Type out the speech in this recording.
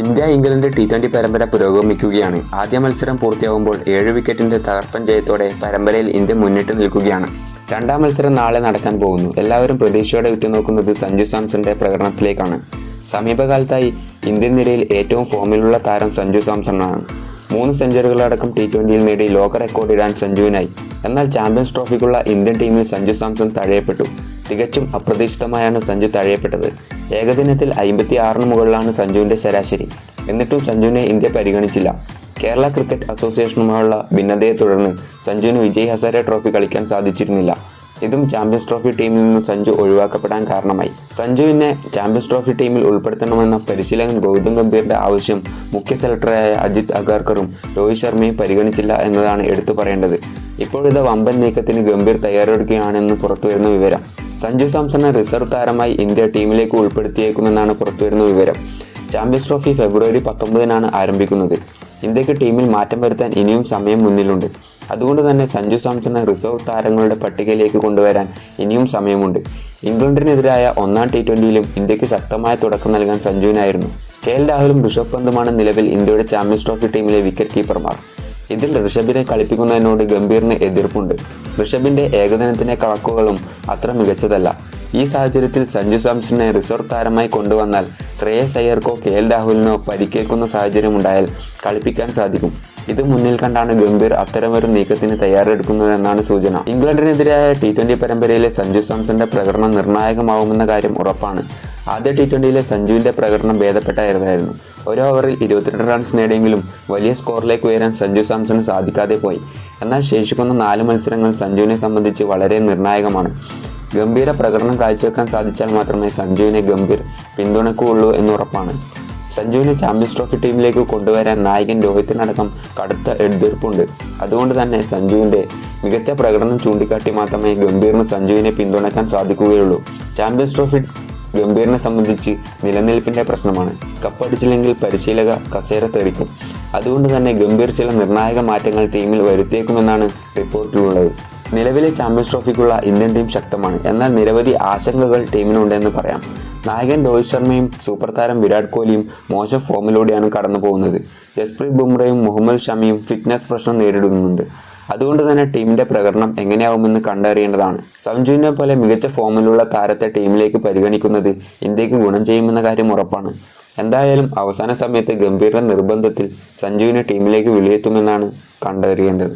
India England T twenty പരമ്പര പുരോഗമിക്കുകയാണ്. ആദ്യ മത്സരം പൂർത്തിയാകുമ്പോൾ ഏഴ് വിക്കറ്റിന്റെ തകർപ്പൻ ജയത്തോടെ പരമ്പരയിൽ ഇന്ത്യ മുന്നിട്ട് നിൽക്കുകയാണ്. രണ്ടാം മത്സരം നാളെ നടക്കാൻ പോകുന്നു. എല്ലാവരും പ്രതീക്ഷയോടെ ഉറ്റുനോക്കുന്നത് സഞ്ജു സാംസന്റെ പ്രകടനത്തിലേക്കാണ്. സമീപകാലത്തായി ഇന്ത്യൻ നിരയിൽ ഏറ്റവും ഫോമിലുള്ള താരം സഞ്ജു സാംസണാണ്. മൂന്ന് സെഞ്ചുറികളടക്കം ടി ട്വന്റിയിൽ നേടി ലോക റെക്കോർഡ് ഇടാൻ സഞ്ജുവിനായി. എന്നാൽ ചാമ്പ്യൻസ് ട്രോഫിക്കുള്ള ഇന്ത്യൻ ടീമിൽ സഞ്ജു സാംസൺ തഴയപ്പെട്ടു തികച്ചും അപ്രതീക്ഷിതമായാണ് സഞ്ജു തഴയപ്പെട്ടത് ഏകദിനത്തിൽ അമ്പത്തി ആറിന് മുകളിലാണ് സഞ്ജുവിന്റെ ശരാശരി. എന്നിട്ടും സഞ്ജുവിനെ ഇന്ത്യ പരിഗണിച്ചില്ല. കേരള ക്രിക്കറ്റ് അസോസിയേഷനുമായുള്ള ഭിന്നതയെ തുടർന്ന് സഞ്ജുവിന് വിജയ് ഹസാരെ ട്രോഫി കളിക്കാൻ സാധിച്ചിരുന്നില്ല. ഇതും ചാമ്പ്യൻസ് ട്രോഫി ടീമിൽ നിന്ന് സഞ്ജു ഒഴിവാക്കപ്പെടാൻ കാരണമായി. സഞ്ജുവിനെ ചാമ്പ്യൻസ് ട്രോഫി ടീമിൽ ഉൾപ്പെടുത്തണമെന്ന പരിശീലകൻ ഗൗതം ഗംഭീറിന്റെ ആവശ്യം മുഖ്യ സെലക്ടറായ അജിത് അഗാർക്കറും രോഹിത് ശർമ്മയും പരിഗണിച്ചില്ല എന്നതാണ് എടുത്തു പറയേണ്ടത്. ഇപ്പോഴിത് വമ്പൻ നീക്കത്തിന് ഗംഭീർ തയ്യാറെടുക്കുകയാണെന്ന് പുറത്തുവരുന്ന വിവരം. സഞ്ജു സാംസണെ റിസർവ് താരമായി ഇന്ത്യ ടീമിലേക്ക് ഉൾപ്പെടുത്തിയേക്കുമെന്നാണ് പുറത്തുവരുന്ന വിവരം. ചാമ്പ്യൻസ് ട്രോഫി ഫെബ്രുവരി പത്തൊമ്പതിനാണ് ആരംഭിക്കുന്നത്. ഇന്ത്യയ്ക്ക് ടീമിൽ മാറ്റം വരുത്താൻ ഇനിയും സമയം മുന്നിലുണ്ട്. അതുകൊണ്ട് തന്നെ സഞ്ജു സാംസണെ റിസർവ് താരങ്ങളുടെ പട്ടികയിലേക്ക് കൊണ്ടുവരാൻ ഇനിയും സമയമുണ്ട്. ഇംഗ്ലണ്ടിനെതിരായ ഒന്നാം ടി ട്വന്റിയിലും ഇന്ത്യയ്ക്ക് ശക്തമായ തുടക്കം നൽകാൻ സഞ്ജുവിനായിരുന്നു. കെ എൽ രാഹുലും ഋഷഭ് പന്തുമാണ് നിലവിൽ ഇന്ത്യയുടെ ചാമ്പ്യൻസ് ട്രോഫി ടീമിലെ വിക്കറ്റ് കീപ്പർമാർ ഇതിൽ ഋഷഭിനെ കളിപ്പിക്കുന്നതിനോട് ഗംഭീറിന് എതിർപ്പുണ്ട്. ഋഷഭിന്റെ ഏകദിനത്തിന്റെ കണക്കുകളും അത്ര മികച്ചതല്ല. ഈ സാഹചര്യത്തിൽ സഞ്ജു സാംസണിനെ റിസർവ് താരമായി കൊണ്ടുവന്നാൽ ശ്രേയസ് അയ്യർക്കോ കെ എൽ രാഹുലിനോ പരിക്കേൽക്കുന്ന സാഹചര്യമുണ്ടായാൽ കളിപ്പിക്കാൻ സാധിക്കും. ഇത് മുന്നിൽ കണ്ടാണ് ഗംഭീർ അത്തരമൊരു നീക്കത്തിന് തയ്യാറെടുക്കുന്നതെന്നാണ് സൂചന. ഇംഗ്ലണ്ടിനെതിരായ ടി ട്വന്റി പരമ്പരയിലെ സഞ്ജു സാംസന്റെ പ്രകടനം നിർണായകമാവുമെന്ന കാര്യം ഉറപ്പാണ്. ആദ്യ ടി ട്വന്റിയിലെ സഞ്ജുവിന്റെ പ്രകടനം ഭേദപ്പെട്ടായിരുന്നായിരുന്നു. ഒരു ഓവറിൽ ഇരുപത്തിരണ്ട് റൺസ് നേടിയെങ്കിലും വലിയ സ്കോറിലേക്ക് ഉയരാൻ സഞ്ജു സാംസണ് സാധിക്കാതെ പോയി. എന്നാൽ ശേഷിക്കുന്ന നാല് മത്സരങ്ങൾ സഞ്ജുവിനെ സംബന്ധിച്ച് വളരെ നിർണായകമാണ്. ഗംഭീര പ്രകടനം കാഴ്ചവെക്കാൻ സാധിച്ചാൽ മാത്രമേ സഞ്ജുവിനെ ഗംഭീർ പിന്തുണക്കുകയുള്ളൂ എന്നുറപ്പാണ് സഞ്ജുവിനെ ചാമ്പ്യൻസ് ട്രോഫി ടീമിലേക്ക് കൊണ്ടുവരാൻ നായകൻ രോഹിത്തിനടക്കം കടുത്ത എടുത്തീർപ്പുണ്ട് അതുകൊണ്ട് തന്നെ സഞ്ജുവിന്റെ മികച്ച പ്രകടനം ചൂണ്ടിക്കാട്ടി മാത്രമേ ഗംഭീറിന് സഞ്ജുവിനെ പിന്തുണയ്ക്കാൻ സാധിക്കുകയുള്ളൂ. ചാമ്പ്യൻസ് ട്രോഫി ഗംഭീറിനെ സംബന്ധിച്ച് നിലനിൽപ്പിന്റെ പ്രശ്നമാണ്. കപ്പടിച്ചില്ലെങ്കിൽ പരിശീലക കസേര തെറിക്കും. അതുകൊണ്ട് തന്നെ ഗംഭീർ ചില നിർണായക മാറ്റങ്ങൾ ടീമിൽ വരുത്തിയേക്കുമെന്നാണ് റിപ്പോർട്ടിലുള്ളത്. നിലവിലെ ചാമ്പ്യൻസ് ട്രോഫിക്കുള്ള ഇന്ത്യൻ ടീം ശക്തമാണ്. എന്നാൽ നിരവധി ആശങ്കകൾ ടീമിനുണ്ടെന്ന് പറയാം. നായകൻ രോഹിത് ശർമ്മയും സൂപ്പർ താരം വിരാട് കോഹ്ലിയും മോശം ഫോമിലൂടെയാണ് കടന്നു പോകുന്നത് ജസ്പ്രീത് ബുംറയും മുഹമ്മദ് ഷമിയും ഫിറ്റ്നസ് പ്രശ്നം നേരിടുന്നുണ്ട്. അതുകൊണ്ട് തന്നെ ടീമിന്റെ പ്രകടനം എങ്ങനെയാവുമെന്ന് കണ്ടറിയേണ്ടതാണ്. സഞ്ജുവിനെ പോലെ മികച്ച ഫോമിലുള്ള താരത്തെ ടീമിലേക്ക് പരിഗണിക്കുന്നത് ഇന്ത്യയ്ക്ക് ഗുണം ചെയ്യുമെന്ന കാര്യം ഉറപ്പാണ്. എന്തായാലും അവസാന സമയത്ത് ഗംഭീര നിർബന്ധത്തിൽ സഞ്ജുവിനെ ടീമിലേക്ക് വിളിയെത്തുമെന്നാണ് കണ്ടറിയേണ്ടത്.